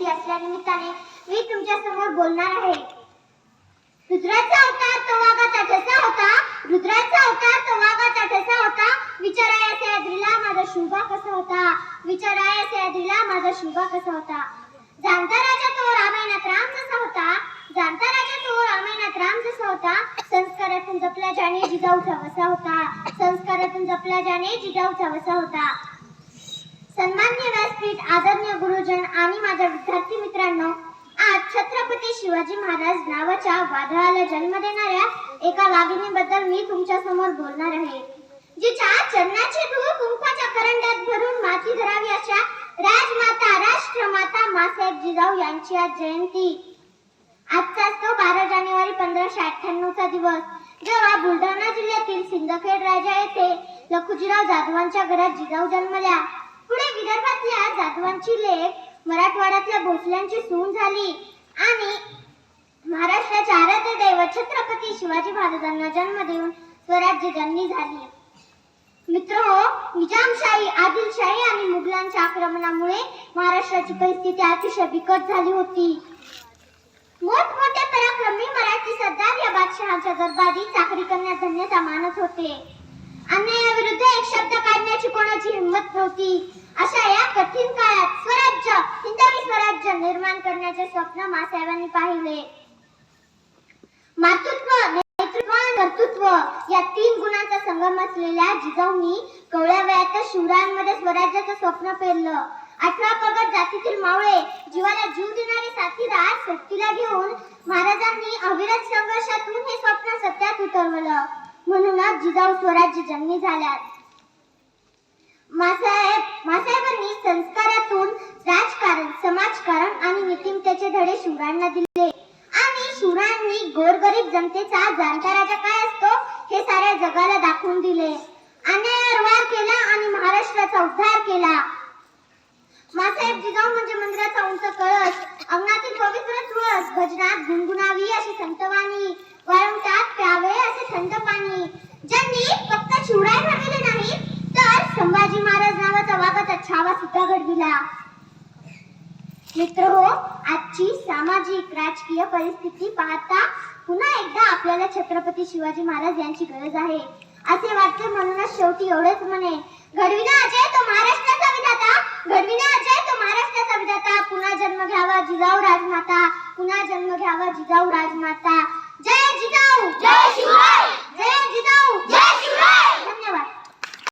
ती असल्या निमित्ताने मी तुमच्यासमोर बोलणार आहे. रुद्राचा अवतार तो वाघाचा ठसा होता. रुद्राचा अवतार तो वाघाचा ठसा होता. विचाराया सह्याद्रीला माझा शुभा कसा होता? विचाराया सह्याद्रीला माझा शुभा कसा होता? जाणता राजा तो रामायणात राम जसा होता. जाणता राजा तो रामायणात राम जसा होता. संस्कारातून जपला जाणे जिजाऊचा वसा होता. संस्कारातून जपला जाणे जिजाऊचा वसा होता. सन्मान्य व्यासपीठ आदरणीय गुरुजन आणि माझ्या विद्यार्थी मित्रांनो आज छत्रपती शिवाजी महाराज नावाच्या वादळाला जन्म देणाऱ्या एका वाघिणीबद्दल मी तुमच्यासमोर बोलणार आहे. जिच्या चरणाची धूळ कुंकवाच्या करंड्यात भरून माती धरावी अशा राजमाता राष्ट्रमाता मासाहेब जिजाऊ यांची आज जयंती. आजचा तो बारा जानेवारी पंधराशे अठ्ठ्याण्णव चा दिवस. जेव्हा बुलढाणा जिल्ह्यातील सिंदखेड राजा येथे लखुजीराव जाधवांच्या घरात जिजाऊ जन्मल्या. पुढे विदर्भातल्या जाधवांची लेख मराठवाड्यातल्या भोसल्यांची सून झाली आणि महाराष्ट्राच्या आराध्य दैवत छत्रपती शिवाजी महाराजांना जन्म देऊन स्वराज्य जननी झाली. मित्र हो निजामशाही आदिलशाही आणि मुघलांच्या आक्रमणामुळे महाराष्ट्राची परिस्थिती अतिशय बिकट झाली होती. मोठमोठे पराक्रमी मराठी सरदार या बादशहाच्या दरबारी चाकरी करण्यात धन्यता मानत होते. अन्यायाविरुद्ध एक शब्द काढण्याची कोणाची हिंमत नव्हती. अशा या कठीण काळात स्वराज्य हिंदवी स्वराज्य निर्माण करण्याचे स्वप्न मासाहेबांनी पाहिले. मातृत्व नेतृत्व कर्तृत्व या तीन गुणांचा संगम असलेल्या जिजाऊंनी कवळ्या वयातच शिवरायांमध्ये स्वराज्याचं स्वप्न पेरलं. अठरा पगड जातीतील मावळे जीवाला जीव देणारे साथीदार सोबतीला घेऊन महाराजांनी अविरत संघर्षातून हे स्वप्न सत्यात उतरवलं. म्हणूनच जिजाऊ स्वराज्य जन्मी झाल्यात. मासाहेबांनी संस्कारातून राजकारण समाजकारण आणि नीतिमत्तेचे धडे शिवरायांना दिले. आणि शिवरायांनी गोरगरीब जनतेचा जाणता राजा काय असतो हे साऱ्या जगाला दाखवून दिले. अन्यायावर वार केला आणि महाराष्ट्राचा उद्धार केला. मासाहेब जिजाऊ म्हणजे मंदिराचा उंच कळस अंगणातील पवित्र तुळस भजनात गुणगुणावी अशी संतवाणी वाळवंटात प्यावे असे थंड पाणी. ज्यांनी फक्त शिवराय घडविले नावाचा छावा सुद्धा घडविला. मित्र हो आजची सामाजिक राजकीय परिस्थिती पाहता पुन्हा एकदा आपल्याला छत्रपती शिवाजी महाराज यांची गरज आहे. असे वाटते म्हणूनच शेवटी एवढेच म्हणे. घडविना अजय तो महाराष्ट्राचा विधाता. घडविना अजय तो महाराष्ट्राचा विधाता. पुन्हा जन्म घ्यावा जिजाऊ राजमाता. पुन्हा जन्म घ्यावा जिजाऊ राजमाता.